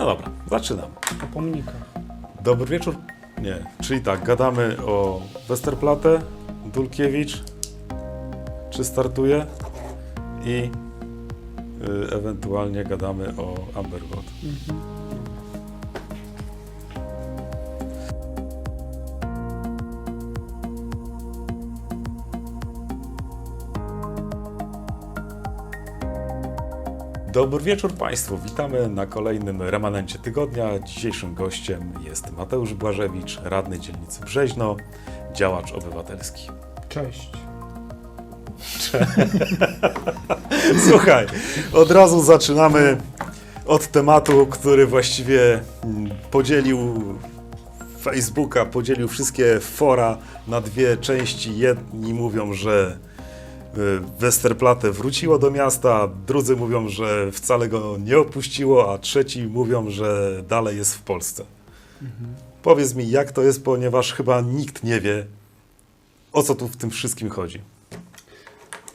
No dobra, zaczynamy. O pomnikach. Dobry wieczór. Nie, czyli tak, gadamy o Westerplatte, Dulkiewicz, czy startuje i y, ewentualnie gadamy o Amber Gold. Dobry wieczór Państwu. Witamy na kolejnym remanencie tygodnia. Dzisiejszym gościem jest Mateusz Błażewicz, radny dzielnicy Brzeźno, działacz obywatelski. Cześć. Słuchaj, od razu zaczynamy od tematu, który właściwie mm, podzielił Facebooka, podzielił wszystkie fora na dwie części. Jedni mówią, że Westerplatte wróciło do miasta, drudzy mówią, że wcale go nie opuściło, a trzeci mówią, że dalej jest w Polsce. Powiedz mi, jak to jest, ponieważ chyba nikt nie wie, o co tu w tym wszystkim chodzi.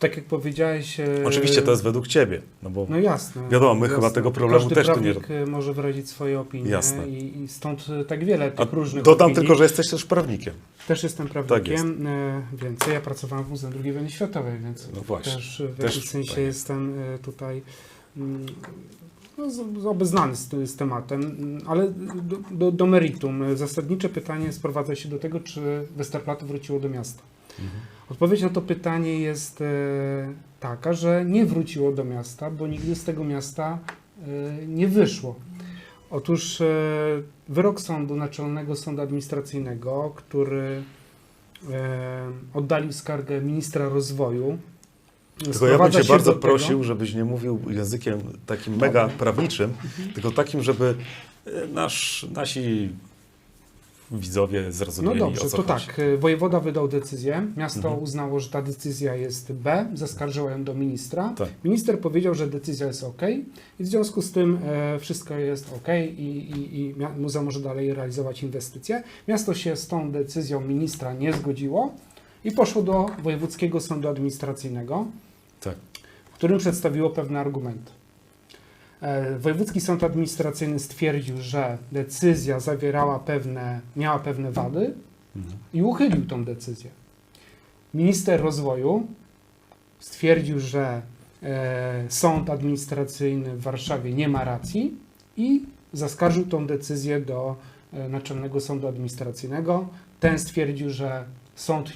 Tak jak powiedziałeś... e, Oczywiście to jest według Ciebie, no bo No jasne. Wiadomo, my jasne. chyba tego problemu Każdy też tu nie- prawnik e, może wyrazić swoje opinie Jasne. I, i stąd e, tak wiele A tych różnych dodam opinii. tylko, że jesteś też prawnikiem. Też jestem Tak prawnikiem, e, więc ja pracowałem w Muzeum II Wojny Światowej, więc No właśnie. też w Też jakimś sensie tak jest. jestem tutaj mm, no, obeznany z, z tematem, mm, ale do, do, do meritum. Zasadnicze pytanie sprowadza się do tego, czy Westerplatte wróciło do miasta. Mhm. Odpowiedź na to pytanie jest e, taka, że nie wróciło do miasta, bo nigdy z tego miasta e, nie wyszło. Otóż e, wyrok sądu Naczelnego Sądu Administracyjnego, który oddalił skargę ministra rozwoju. Tylko ja bym Cię bardzo prosił, żebyś nie mówił językiem takim mega prawniczym, tylko takim, żeby nasz, nasi widzowie No zrozumieli, dobrze, o co to chodzi. tak. e, Wojewoda wydał decyzję. Miasto Mhm. uznało, że ta decyzja jest B, zaskarżyło ją do ministra. Tak. Minister powiedział, że decyzja jest ok i w związku z tym e, wszystko jest ok i, i, i muzeum może dalej realizować inwestycje. Miasto się z tą decyzją ministra nie zgodziło i poszło do Wojewódzkiego Sądu Administracyjnego, Tak. w którym przedstawiło pewne argumenty. E, Wojewódzki Sąd Administracyjny stwierdził, że decyzja zawierała pewne, miała pewne wady i uchylił tą decyzję. Minister rozwoju stwierdził, że e, sąd administracyjny w Warszawie nie ma racji i zaskarżył tą decyzję do e, Naczelnego Sądu Administracyjnego. Ten stwierdził, że sąd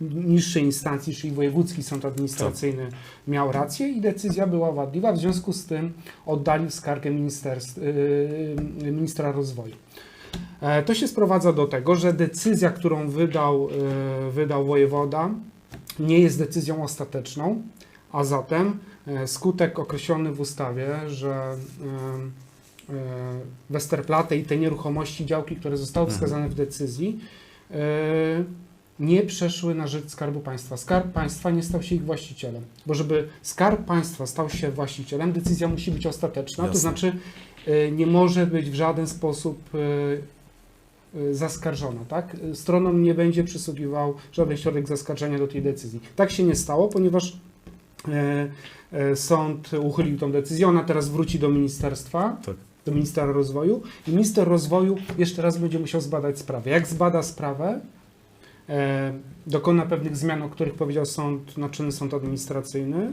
niższej instancji, czyli Wojewódzki Sąd Administracyjny miał rację i decyzja była wadliwa, w związku z tym oddalił skargę ministerstw, yy, ministra rozwoju. E, To się sprowadza do tego, że decyzja, którą wydał, e, wydał wojewoda, nie jest decyzją ostateczną, a zatem e, skutek określony w ustawie, że e, Westerplatte i te nieruchomości, działki, które zostały Mhm. wskazane w decyzji, nie przeszły na rzecz Skarbu Państwa. Skarb Państwa nie stał się ich właścicielem, bo żeby Skarb Państwa stał się właścicielem, decyzja musi być ostateczna, Jasne. to znaczy e, nie może być w żaden sposób e, e, zaskarżona, tak? Stronom nie będzie przysługiwał żaden środek zaskarżenia do tej decyzji. Tak się nie stało, ponieważ sąd uchylił tą decyzję, ona teraz wróci do ministerstwa, Tak. do ministra rozwoju i minister rozwoju jeszcze raz będzie musiał zbadać sprawę. Jak zbada sprawę, dokona pewnych zmian, o których powiedział sąd, Naczelny Sąd Administracyjny,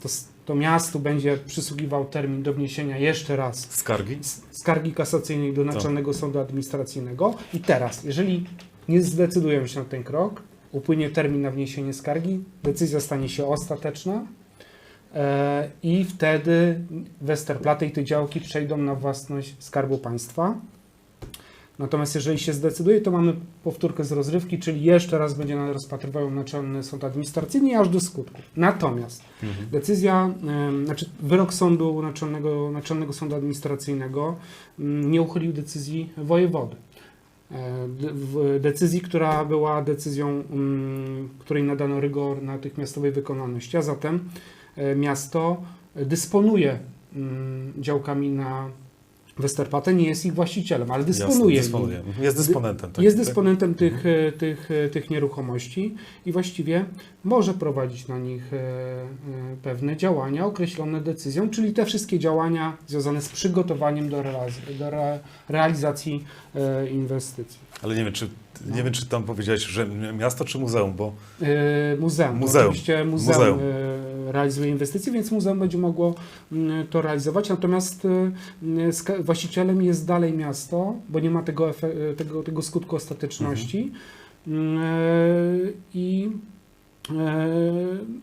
to, to miastu będzie przysługiwał termin do wniesienia jeszcze raz Skargi? skargi kasacyjnej do Naczelnego Sądu Administracyjnego. I teraz, jeżeli nie zdecydują się na ten krok, upłynie termin na wniesienie skargi, decyzja stanie się ostateczna e, i wtedy Westerplatte i te działki przejdą na własność Skarbu Państwa. Natomiast jeżeli się zdecyduje, to mamy powtórkę z rozrywki, czyli jeszcze raz będzie rozpatrywał Naczelny Sąd Administracyjny i aż do skutku. Natomiast Mhm. Decyzja, znaczy wyrok sądu naczelnego, naczelnego Sądu Administracyjnego mm, nie uchylił decyzji wojewody. E, Decyzji, która była decyzją, mm, której nadano rygor natychmiastowej wykonalności, a zatem e, miasto dysponuje mm, działkami na Westerplatte nie jest ich właścicielem, ale dysponuje, Jasne, dysponuje. nim. Jest dysponentem. tak? Jest tak? dysponentem tych, e, tych, e, tych nieruchomości i właściwie może prowadzić na nich e, pewne działania określone decyzją, czyli te wszystkie działania związane z przygotowaniem do, realiz- do re, realizacji inwestycji. Ale nie wiem, czy, nie wiem, czy tam powiedziałeś, że miasto czy muzeum, bo Muzeum. Muzeum. Oczywiście muzeum, Muzeum. Realizuje inwestycje, więc muzeum będzie mogło mm, to realizować. Natomiast mm, ska- właścicielem jest dalej miasto, bo nie ma tego, e, tego, tego skutku ostateczności. E, I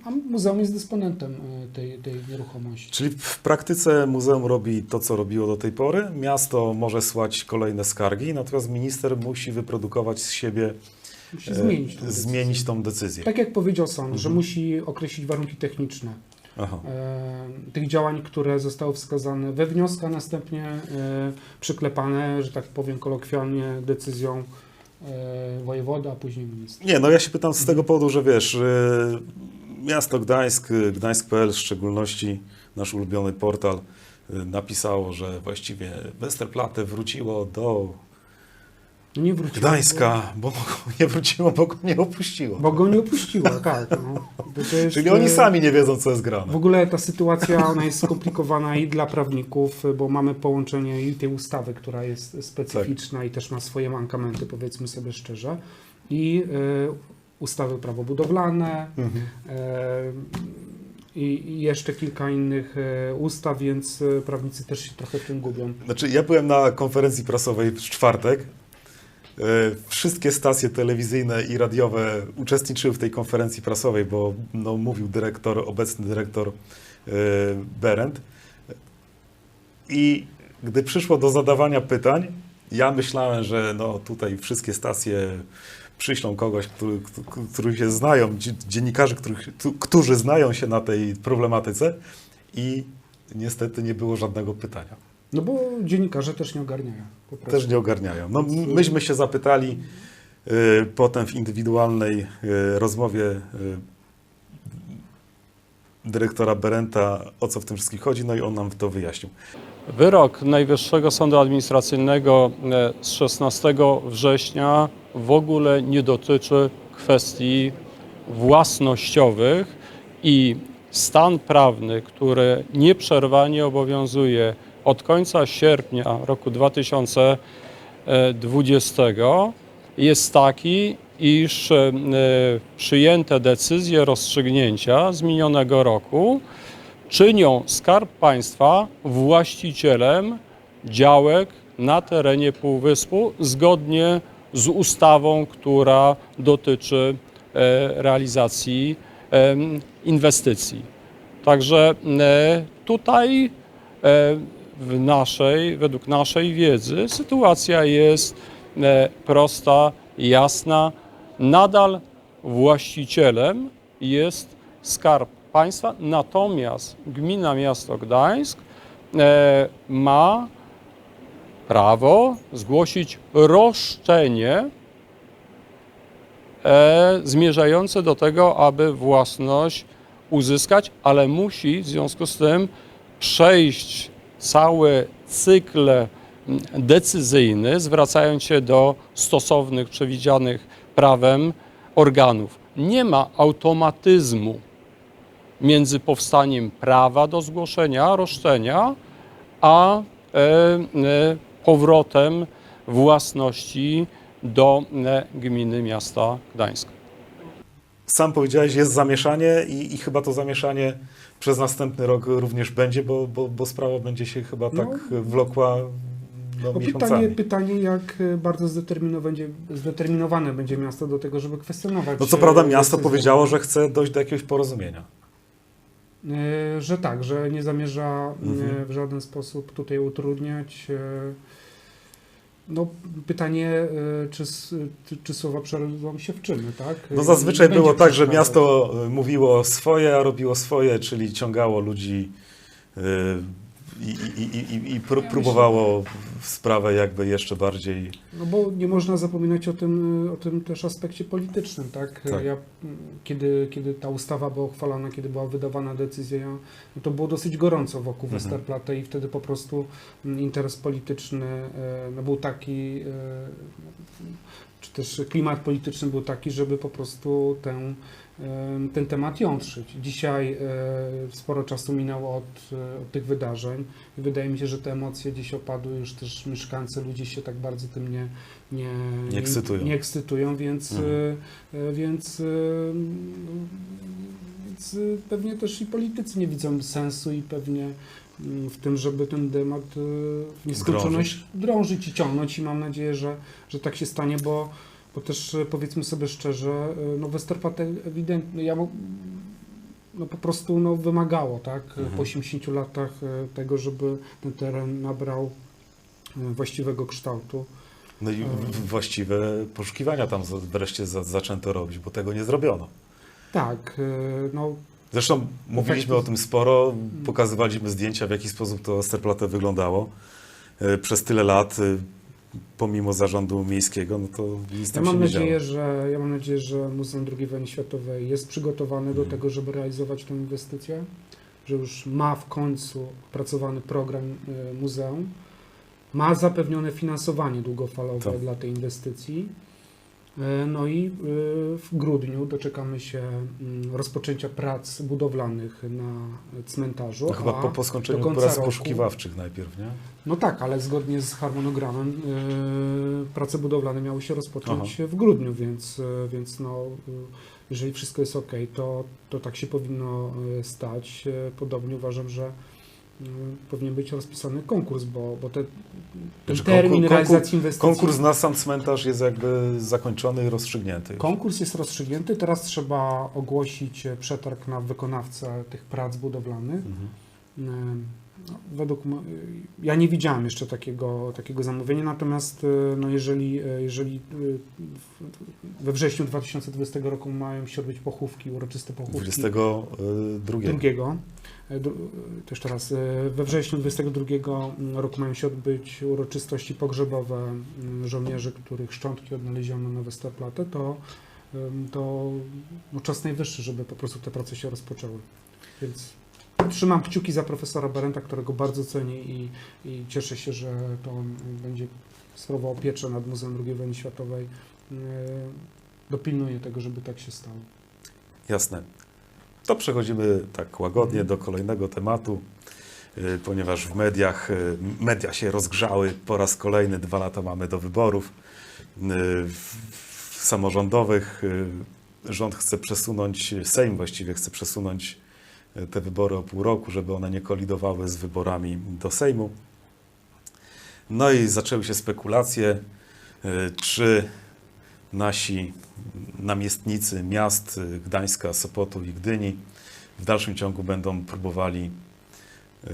a muzeum jest dysponentem tej, tej nieruchomości. Czyli w praktyce muzeum robi to, co robiło do tej pory. Miasto może słać kolejne skargi, natomiast minister musi wyprodukować z siebie, Musi e, zmienić, tą decyzję. zmienić tą decyzję. Tak jak powiedział sąd, że Mhm. musi określić warunki techniczne. Aha. e, tych działań, które zostały wskazane we wniosku, a następnie e, przyklepane, że tak powiem kolokwialnie, decyzją e, wojewoda, a później ministra. Nie, no ja się pytam z tego powodu, że wiesz, miasto Gdańsk, Gdańsk.pl w szczególności, nasz ulubiony portal, napisało, że właściwie Westerplatte wróciło do No nie wróciło. Gdańska, bo go nie wróciło, bo go nie opuściło. Bo, go nie opuściła, tak. No. Bo to jest, Czyli oni e, sami nie wiedzą, co jest W grane. ogóle ta sytuacja ona jest skomplikowana i dla prawników, bo mamy połączenie i tej ustawy, która jest specyficzna i też ma swoje mankamenty, powiedzmy sobie szczerze, i e, ustawy prawo budowlane, Mhm. e, i jeszcze kilka innych e, ustaw, więc e, prawnicy też się trochę w tym gubią. Znaczy, ja byłem na konferencji prasowej w czwartek. E, Wszystkie stacje telewizyjne i radiowe uczestniczyły w tej konferencji prasowej, bo no, mówił dyrektor, obecny dyrektor e, Berend. I gdy przyszło do zadawania pytań, ja myślałem, że no, tutaj wszystkie stacje przyślą kogoś, który, który, się znają, dzie- dziennikarzy, których, którzy znają się na tej problematyce i niestety nie było żadnego pytania. No bo dziennikarze też nie ogarniają. Też nie ogarniają. No, m- myśmy się zapytali y, potem w indywidualnej y, rozmowie y, dyrektora Berenta, o co w tym wszystkim chodzi, no i on nam to wyjaśnił. Wyrok Najwyższego Sądu Administracyjnego e, z 16 września w ogóle nie dotyczy kwestii własnościowych i stan prawny, który nieprzerwanie obowiązuje od końca sierpnia roku 2020 jest taki, iż e, przyjęte decyzje rozstrzygnięcia z minionego roku czynią Skarb Państwa właścicielem działek na terenie Półwyspu zgodnie z ustawą, która dotyczy e, realizacji inwestycji. Także e, tutaj w naszej, według naszej wiedzy sytuacja jest e, prosta, jasna. Nadal właścicielem jest Skarb Państwa, natomiast Gmina Miasto Gdańsk e, ma prawo zgłosić roszczenie e, zmierzające do tego, aby własność uzyskać, ale musi w związku z tym przejść cały cykl m, decyzyjny, zwracając się do stosownych, przewidzianych prawem organów. Nie ma automatyzmu między powstaniem prawa do zgłoszenia roszczenia, a e, e, powrotem własności do e, gminy miasta Gdańsk. Sam powiedziałeś, jest zamieszanie i, i chyba to zamieszanie przez następny rok również będzie, bo, bo, bo sprawa będzie się chyba tak wlokła no, Bo pytanie, pytanie, jak e, bardzo zdeterminowane będzie, zdeterminowane będzie miasto do tego, żeby kwestionować. No co prawda e, miasto powiedziało, że chce dojść do jakiegoś porozumienia. E, Że tak, że nie zamierza Mhm. w żaden sposób tutaj utrudniać. E, No, pytanie, e, czy, czy, słowa przerodzą się w czyny, tak? No E, zazwyczaj było tak, że miasto y, mówiło swoje, a robiło swoje, czyli ciągało ludzi y, i, i, i, i, i próbowało sprawę jakby jeszcze bardziej. No bo nie można zapominać o tym, o tym też aspekcie politycznym, tak? Tak. Ja, kiedy, kiedy ta ustawa była uchwalana, kiedy była wydawana decyzja, no to było dosyć gorąco wokół Mhm. Westerplatte i wtedy po prostu mm, interes polityczny e, no, był taki, e, czy też klimat polityczny był taki, żeby po prostu tę, e, ten temat jątrzyć. Dzisiaj sporo czasu minęło od, od tych wydarzeń i wydaje mi się, że te emocje gdzieś opadły, już też mieszkańcy, ludzie się tak bardzo tym nie, nie, Nie ekscytują. nie, ekscytują więc, Mhm. e, e, więc, e, no, więc pewnie też i politycy nie widzą sensu i pewnie mm, w tym, żeby ten temat w nieskończoność drążyć i ciągnąć i mam nadzieję, że, że tak się stanie, bo, bo też powiedzmy sobie szczerze, no Westerplatte ewidentnie, ja no po prostu no, wymagało, tak, Mhm. po 80 latach tego, żeby ten teren nabrał właściwego kształtu. No i właściwe poszukiwania tam wreszcie za, zaczęto robić, bo tego nie zrobiono. Tak, e, no Zresztą mówiliśmy o tym sporo, pokazywaliśmy zdjęcia, w jaki sposób to Westerplatte wyglądało. E, Przez tyle lat, e, pomimo zarządu miejskiego, no to nic Ja mam, nadzieję, że, ja mam nadzieję, że Muzeum II Wojny Światowej jest przygotowane do Mhm. tego, żeby realizować tę inwestycję, że już ma w końcu opracowany program muzeum, ma zapewnione finansowanie długofalowe Tak. dla tej inwestycji. E, No i e, w grudniu doczekamy się mm, rozpoczęcia prac budowlanych na cmentarzu. No chyba po, po skończeniu prac roku- poszukiwawczych najpierw, nie? No tak, ale zgodnie z harmonogramem y, prace budowlane miały się rozpocząć Aha. w grudniu, więc, więc no, jeżeli wszystko jest ok, to, to tak się powinno stać. Podobnie uważam, że powinien być rozpisany konkurs, bo, bo te, ten Znaczy, termin konkur- realizacji inwestycji... Konkurs na sam cmentarz jest jakby zakończony i rozstrzygnięty. już. Konkurs jest rozstrzygnięty, teraz trzeba ogłosić e, przetarg na wykonawcę tych prac budowlanych. Mhm. Em, no, Według mo- ja nie widziałem jeszcze takiego, takiego zamówienia, natomiast e, no jeżeli, e, jeżeli e, we wrześniu 2020 roku mają się odbyć pochówki, uroczyste pochówki 22. drugiego, e, e, to jeszcze raz, e, we wrześniu 22 roku mają się odbyć uroczystości pogrzebowe m, żołnierzy, których szczątki odnaleziono na Westerplatte, to, to no, czas najwyższy, żeby po prostu te prace się rozpoczęły. Więc trzymam kciuki za profesora Berenta, którego bardzo cenię i, i cieszę się, że to on będzie sprawował pieczę nad Muzeum II Wojny Światowej. Dopilnuje tego, żeby tak się stało. Jasne. To przechodzimy tak łagodnie do kolejnego tematu, y, ponieważ w mediach, y, media się rozgrzały po raz kolejny, dwa lata mamy do wyborów. Y, samorządowych rząd chce przesunąć, Sejm właściwie chce przesunąć te wybory o pół roku, żeby one nie kolidowały z wyborami do Sejmu. No i zaczęły się spekulacje, czy nasi namiestnicy miast y, Gdańska, Sopotu i Gdyni w dalszym ciągu będą próbowali y,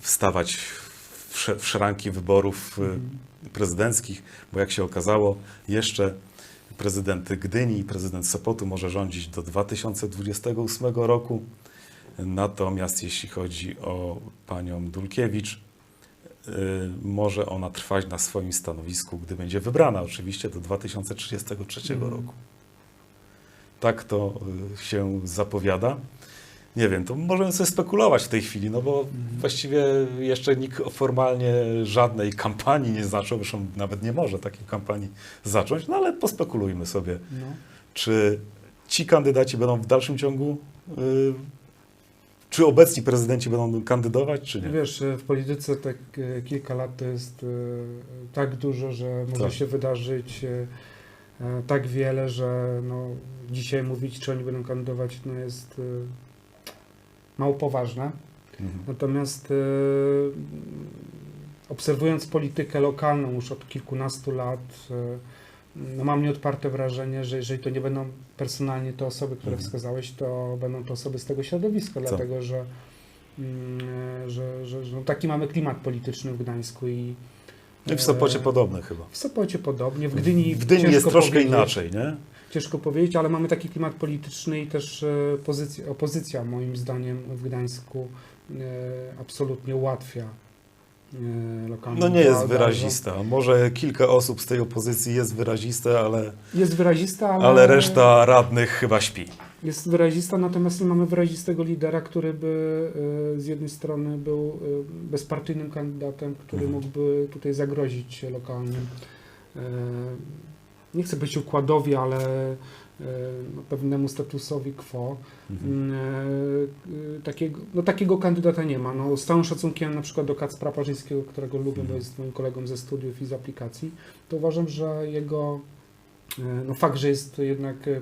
wstawać w szranki wyborów y, Mhm. prezydenckich, bo jak się okazało, jeszcze prezydent Gdyni i prezydent Sopotu może rządzić do 2028 roku. Natomiast jeśli chodzi o panią Dulkiewicz, może ona trwać na swoim stanowisku, gdy będzie wybrana, oczywiście do 2033 Mhm. roku. Tak to y, się zapowiada. Nie wiem, to możemy sobie spekulować w tej chwili, no bo Mhm. właściwie jeszcze nikt formalnie żadnej kampanii nie zaczął, zresztą nawet nie może takiej kampanii zacząć, no ale pospekulujmy sobie, No. czy ci kandydaci będą w dalszym ciągu, y, czy obecni prezydenci będą kandydować, czy nie. Wiesz, e, w polityce tak e, kilka lat to jest e, tak dużo, że może Tak. się wydarzyć tak wiele, że no, dzisiaj mówić, czy oni będą kandydować, no jest mało poważne. Mhm. Natomiast obserwując politykę lokalną już od kilkunastu lat, no mam nieodparte wrażenie, że jeżeli to nie będą personalnie te osoby, które Mhm. wskazałeś, to będą to osoby z tego środowiska, dlatego że, mm, że, że, że no taki mamy klimat polityczny w Gdańsku i I w Sopocie e, podobne chyba. w Sopocie podobnie, w Gdyni, W Gdyni jest troszkę inaczej, nie? Ciężko powiedzieć, ale mamy taki klimat polityczny i też e, pozycja, opozycja moim zdaniem w Gdańsku e, absolutnie ułatwia lokalnym No nie jest wyrazista. Może kilka osób z tej opozycji jest wyraziste, ale, Jest wyrazista, ale, ale reszta radnych chyba śpi. Jest wyrazista, natomiast nie mamy wyrazistego lidera, który by e, z jednej strony był e, bezpartyjnym kandydatem, który Mhm. mógłby tutaj zagrozić lokalnym, e, nie chcę być układowi, ale pewnemu statusowi quo. Mhm. E, e, Takiego, no, takiego kandydata nie ma. No, z całym szacunkiem na przykład do Kacpra Parzyńskiego, którego lubię, bo jest moim kolegą ze studiów i z aplikacji, to uważam, że jego e, no fakt, że jest jednak, e,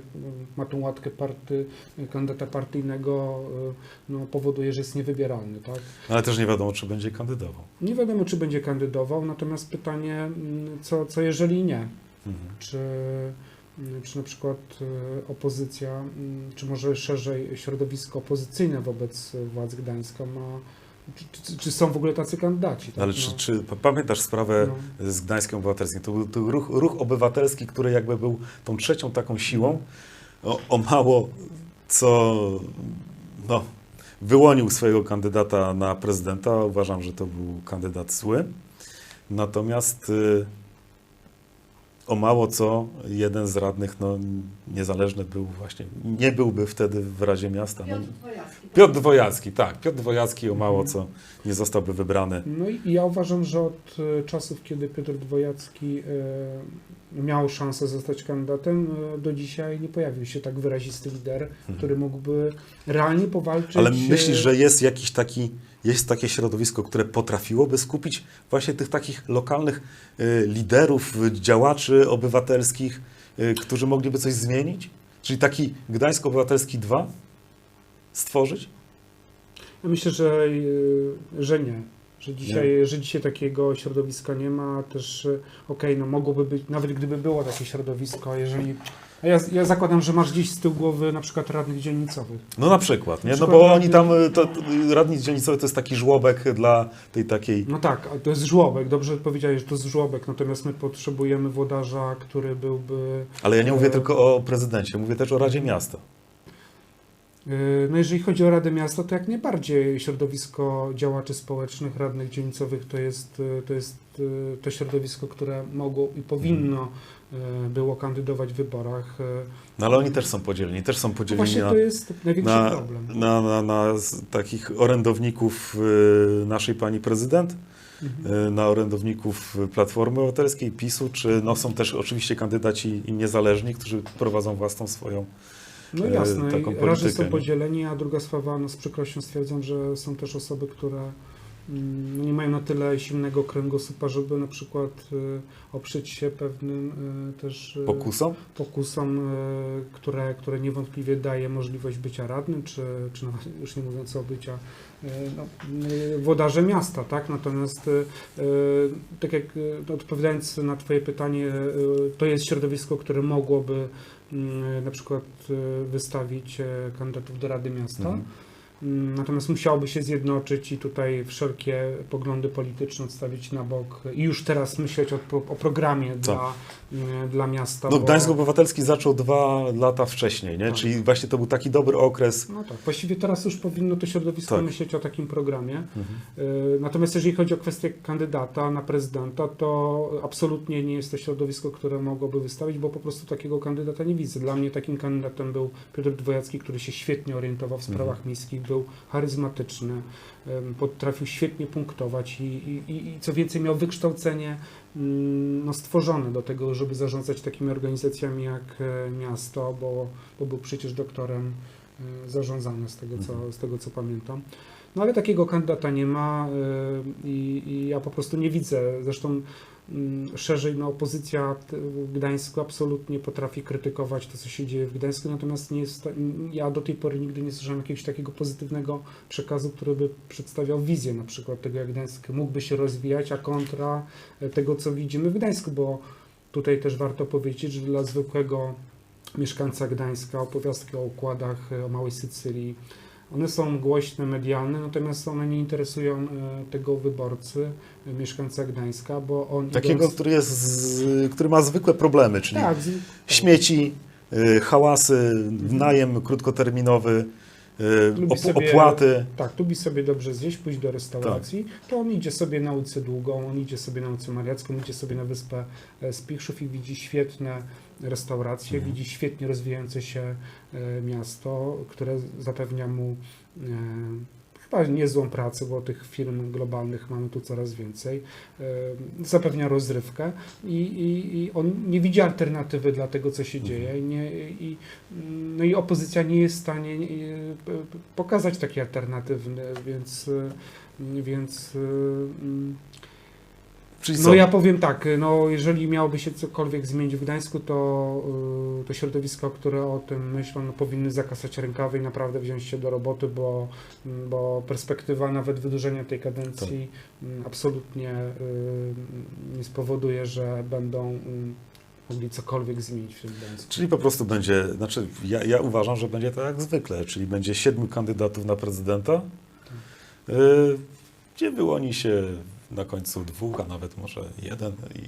ma tą łatkę party, kandydata partyjnego, e, no, powoduje, że jest niewybieralny, tak? Ale też nie wiadomo, czy będzie kandydował. Nie wiadomo, czy będzie kandydował, natomiast pytanie, mm, co, co jeżeli nie? Mhm. Czy, mm, czy na przykład e, opozycja, mm, czy może szerzej środowisko opozycyjne wobec władz Gdańska ma, czy, czy, czy są w ogóle tacy kandydaci? Tak? Ale No, czy, czy p- pamiętasz sprawę no. z Gdańskiem Obywatelskim? To był to ruch, ruch obywatelski, który jakby był tą trzecią taką siłą. O, o mało co no, wyłonił swojego kandydata na prezydenta. Uważam, że to był kandydat zły. Natomiast y, o mało co jeden z radnych no, niezależny był właśnie, nie byłby wtedy w Radzie Miasta. No, Piotr Dwojacki. Piotr Dwojacki, tak. Piotr Dwojacki o mało co nie zostałby wybrany. No i ja uważam, że od e, czasów, kiedy Piotr Dwojacki e, miał szansę zostać kandydatem, e, do dzisiaj nie pojawił się tak wyrazisty lider, który mógłby realnie powalczyć. Mhm. Ale myślisz, że jest jakiś taki, jest takie środowisko, które potrafiłoby skupić właśnie tych takich lokalnych y, liderów, y, działaczy obywatelskich, y, którzy mogliby coś zmienić? Czyli taki Gdańsk Obywatelski 2 stworzyć? Ja myślę, że, że nie. Że dzisiaj, że dzisiaj takiego środowiska nie ma, też okej, no mogłoby być, nawet gdyby było takie środowisko, jeżeli. A ja, ja zakładam, że masz gdzieś z tyłu głowy na przykład radnych dzielnicowych. No na przykład, nie? Na No przykład bo oni tam, y, to, to, radni dzielnicowy to jest taki żłobek dla tej takiej... No tak, to jest żłobek, dobrze powiedziałeś, że to jest żłobek, natomiast my potrzebujemy włodarza, który byłby... Ale ja nie mówię e, tylko o prezydencie, mówię też o Radzie Miasta. No jeżeli chodzi o Radę Miasta, to jak najbardziej środowisko działaczy społecznych, radnych dzielnicowych to jest, to jest to środowisko, które mogło i powinno było kandydować w wyborach. Yy, No ale oni też są podzieleni, też są podzieleni Właśnie na... to jest największy na, problem. na, na, na takich orędowników y, naszej pani prezydent, Mhm. na orędowników Platformy Obywatelskiej, PiSu, czy no, są też oczywiście kandydaci i niezależni, którzy prowadzą własną swoją. No e, jasne, taką politykę, są podzieleni, a druga sprawa, no z przykrością stwierdzam, że są też osoby, które nie mają na tyle silnego kręgosłupa, żeby na przykład y, oprzeć się pewnym y, też Pokusą? pokusom, y, które, które niewątpliwie daje możliwość bycia radnym, czy, czy już nie mówiąc o bycia no, miasta, tak? Natomiast tak jak odpowiadając na Twoje pytanie, to jest środowisko, które mogłoby mm, na przykład wystawić e, kandydatów do Rady Miasta. Mhm. Mm, Natomiast musiałoby się zjednoczyć i tutaj wszelkie poglądy polityczne odstawić na bok i już teraz myśleć o, o programie dla, y, dla miasta. No, bo- Gdańsk Obywatelski zaczął dwa lata wcześniej, nie? Tak. czyli właśnie to był taki dobry okres. No tak, właściwie teraz już powinno to środowisko Tak. myśleć o takim programie. Mhm. Y, Natomiast jeżeli chodzi o kwestię kandydata na prezydenta, to absolutnie nie jest to środowisko, które mogłoby wystawić, bo po prostu takiego kandydata nie widzę. Dla mnie takim kandydatem był Piotr Dwojacki, który się świetnie orientował w sprawach Mhm. miejskich, był charyzmatyczny, potrafił świetnie punktować i, i, i- i co więcej miał wykształcenie mm, no, stworzone do tego, żeby zarządzać takimi organizacjami jak e, miasto, bo, bo był przecież doktorem e, zarządzania z tego, co, Mhm. z tego co pamiętam. No ale takiego kandydata nie ma y, i, i ja po prostu nie widzę. Zresztą mm, szerzej no, opozycja w Gdańsku absolutnie potrafi krytykować to, co się dzieje w Gdańsku, natomiast nie jest, ja do tej pory nigdy nie słyszałem jakiegoś takiego pozytywnego przekazu, który by przedstawiał wizję na przykład tego, jak Gdańsk mógłby się rozwijać, a kontra e, tego, co widzimy w Gdańsku, bo tutaj też warto powiedzieć, że dla zwykłego mieszkańca Gdańska opowiastki o układach, e, o Małej Sycylii, one są głośne, medialne, natomiast one nie interesują e, tego wyborcy, e, mieszkańca Gdańska, bo on Takiego, idąc- który, jest, z, który ma zwykłe problemy, czyli tak, z- śmieci, y, hałasy, najem krótkoterminowy, op- sobie- opłaty. Tak, lubi sobie dobrze zjeść, pójść do restauracji, Tak. to on idzie sobie na ulicę Długą, on idzie sobie na ulicę Mariacką, idzie sobie na wyspę e, Spichrzów i widzi świetne restauracje, Mhm. widzi świetnie rozwijające się e, miasto, które zapewnia mu e, chyba niezłą pracę, bo tych firm globalnych mamy tu coraz więcej, zapewnia rozrywkę i, i, i on nie widzi alternatywy dla tego, co się Mhm. dzieje i, nie, i, no i opozycja nie jest w stanie e, pokazać takie alternatywne, więc, e, więc e, Czyli no co? ja powiem tak, no jeżeli miałoby się cokolwiek zmienić w Gdańsku, to, y, to środowiska, które o tym myślą, no, powinny zakasać rękawy i naprawdę wziąć się do roboty, bo, mm, bo perspektywa nawet wydłużenia tej kadencji mm, absolutnie y, nie spowoduje, że będą y, mogli cokolwiek zmienić w tym Gdańsku. Czyli po prostu będzie, znaczy ja, ja uważam, że będzie tak jak zwykle, czyli będzie siedmiu kandydatów na prezydenta, Tak. y, gdzie wyłoni się na końcu dwóch, a nawet może jeden i,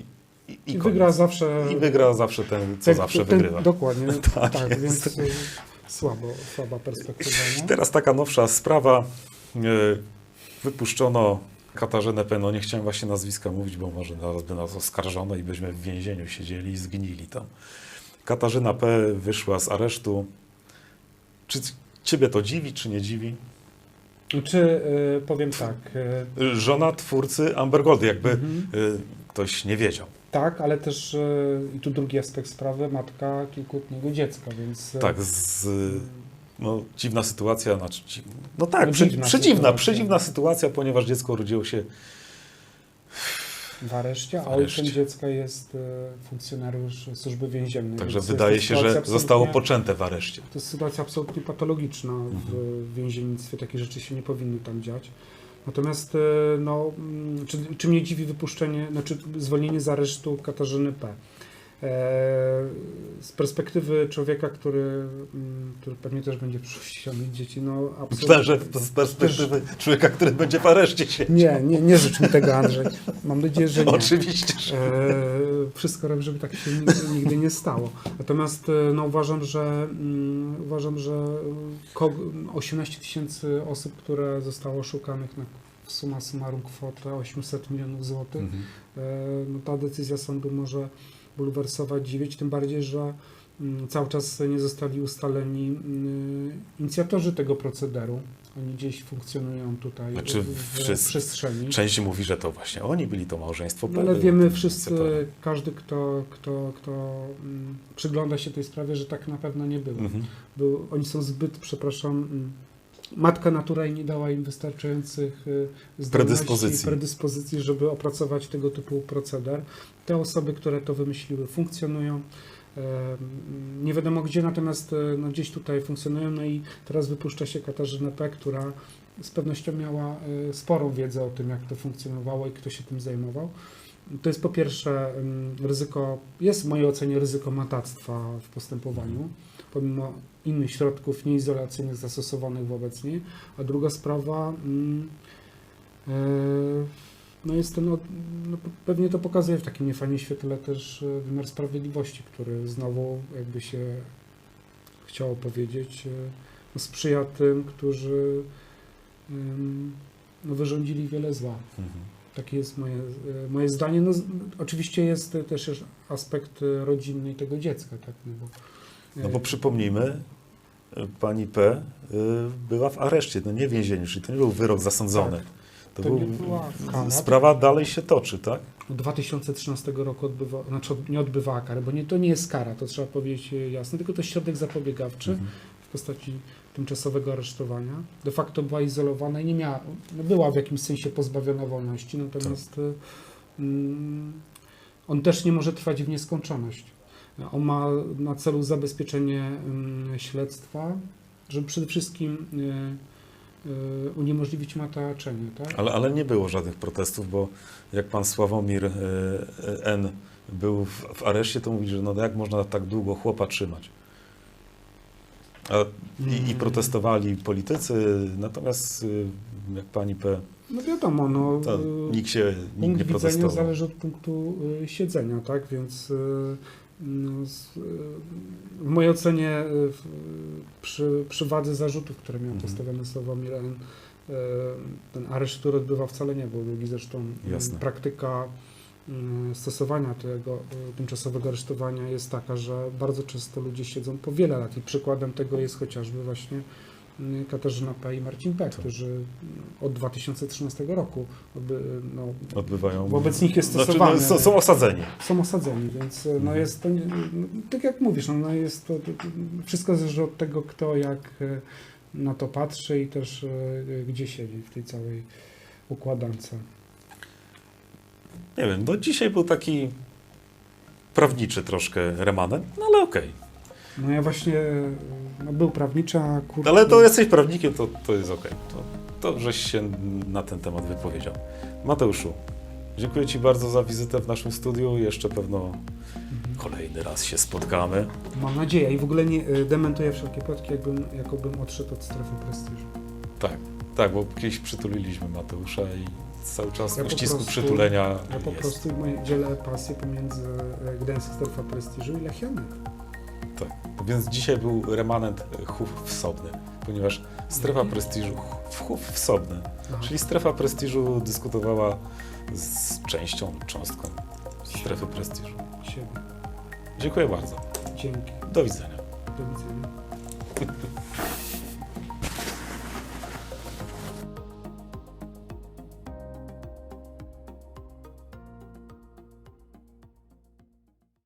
i, i, I wygra zawsze... I wygra zawsze ten, co ten- zawsze ten- wygrywa. Dokładnie, Tak tak, więc y, słabo, słaba perspektywa. Nie? teraz taka nowsza sprawa. y, Wypuszczono Katarzynę P. No nie chciałem właśnie nazwiska mówić, bo może zaraz by nas oskarżono i byśmy w więzieniu siedzieli i zgnili tam. Katarzyna P. wyszła z aresztu. Czy ciebie to dziwi, czy nie dziwi? Czy y, powiem tak, y, Żona twórcy Amber Gold, jakby Mhm. y, ktoś nie wiedział. Tak, ale też i tu drugi aspekt sprawy, matka kilkuletniego dziecka, więc... Tak, z, no, dziwna sytuacja, znaczy, no No, tak, przy, dziwna przedziwna, sytuacja. przedziwna sytuacja, ponieważ dziecko urodziło się w areszcie, a W ojcem dziecka jest y, funkcjonariusz służby więziennej. Także wydaje się, że zostało poczęte w areszcie. To jest sytuacja absolutnie patologiczna w Mhm. więziennictwie. Takie rzeczy się nie powinny tam dziać. Natomiast, y, no, mm, czy, czy mnie dziwi wypuszczenie, znaczy zwolnienie z aresztu Katarzyny P. E, Z perspektywy człowieka, który, mm, który pewnie też będzie w przyszłości chciał mieć dzieci, no absolutnie. Z perspektywy człowieka, który będzie w areszcie się. Nie, nie, nie życz mi tego, Andrzej. Mam nadzieję, że nie. Oczywiście, że. E, wszystko robię, żeby tak się nigdy, nie stało. Natomiast e, no, uważam, że mm, uważam, że ko- 18 tysięcy osób, które zostało oszukanych na w summa summarum kwotę 800 milionów złotych, Mhm. e, no, ta decyzja sądu może bulwersować, dziwić, tym bardziej, że mm, cały czas nie zostali ustaleni mm, inicjatorzy tego procederu. Oni gdzieś funkcjonują tutaj Znaczy, w, wszyscy- przestrzeni. Część mówi, że to właśnie oni byli to małżeństwo. No, ale wiemy wszyscy, każdy, kto, kto, kto mm, przygląda się tej sprawie, że tak na pewno nie było. Mhm. Był, oni są zbyt, przepraszam, matka natura nie dała im wystarczających y, zdolności Predyspozycji. predyspozycji, żeby opracować tego typu proceder. Te osoby, które to wymyśliły, funkcjonują. Nie wiadomo gdzie, natomiast e, no, gdzieś tutaj funkcjonują. No i teraz wypuszcza się Katarzyna P., która z pewnością miała e, sporą wiedzę o tym, jak to funkcjonowało i kto się tym zajmował. To jest po pierwsze mm, ryzyko, jest w mojej ocenie ryzyko matactwa w postępowaniu, pomimo innych środków nieizolacyjnych zastosowanych wobec niej. A druga sprawa, mm, e, no jest ten, no pewnie to pokazuje w takim niefajnym świetle też e, wymiar sprawiedliwości, który znowu jakby się chciało powiedzieć, e, no sprzyja tym, którzy no, wyrządzili wiele zła. Mhm. Takie jest moje, e, moje zdanie. No, oczywiście jest też aspekt e, rodzinny tego dziecka, tak? No bo, No bo e, przypomnijmy, pani P. była w areszcie, no nie w więzieniu, czyli to nie był wyrok zasądzony. Tak. To, To był, sprawa dalej się toczy, tak? od 2013 roku odbywa, znaczy nie odbywała kary, bo nie, to nie jest kara, to trzeba powiedzieć jasno, tylko to jest środek zapobiegawczy Mhm. W postaci tymczasowego aresztowania. De facto była izolowana i nie miała, no była w jakimś sensie pozbawiona wolności, natomiast e, mm, on też nie może trwać w nieskończoność. On ma na celu zabezpieczenie mm, śledztwa, żeby przede wszystkim e, e, uniemożliwić mataczenie, tak? Ale, ale nie było żadnych protestów, bo jak pan Sławomir y, y, N. był w, w areszcie, to mówi, że no jak można tak długo chłopa trzymać. I, I protestowali politycy, natomiast y, jak pani P. No wiadomo, no, To e, nikt się nikt nie protestował. zależy od punktu y, siedzenia, tak? Więc y, No, y, w mojej ocenie y, przy, przy wadze zarzutów, które miał Mhm. postawione Sławomir N., y, ten areszt, który odbywał wcale nie był długi, zresztą y, Jasne. praktyka y, stosowania tego y, tymczasowego aresztowania jest taka, że bardzo często ludzie siedzą po wiele lat i przykładem tego jest chociażby właśnie y, Katarzyna P. i Marcin P., którzy y, od 2013 roku odby, no, Odbywają. Wobec nich jest Znaczy, stosowany. no, są, są osadzeni. są osadzeni, więc no Mhm. jest to, no, tak jak mówisz, no, no jest to, to, wszystko zależy od tego, kto jak na to patrzy i też gdzie siedzi w tej całej układance. Nie wiem, no dzisiaj był taki prawniczy troszkę remanent, no ale okej. No ja właśnie, no, był prawniczy, a kurde... Ale to jesteś prawnikiem, to, to jest okej. To, to żeś się na ten temat wypowiedział. Mateuszu, dziękuję Ci bardzo za wizytę w naszym studiu. Jeszcze pewno Mhm. kolejny raz się spotkamy. Mam nadzieję i w ogóle nie e, dementuję wszelkie plotki, jakbym, jakobym odszedł od strefy prestiżu. Tak, tak, bo kiedyś przytuliliśmy Mateusza i cały czas Ja w uścisku prostu- przytulenia Ja po jest. prostu dzielę pasję pomiędzy e, Gdańsk Strefa Prestiżu i Lechianek. Tak. Więc dzisiaj był remanent chów wsobny, ponieważ strefa prestiżu w chów wsobny, Aha. czyli strefa prestiżu dyskutowała z częścią, cząstką strefy prestiżu. Siebie. Dziękuję bardzo. Dzięki. Do widzenia. Do widzenia.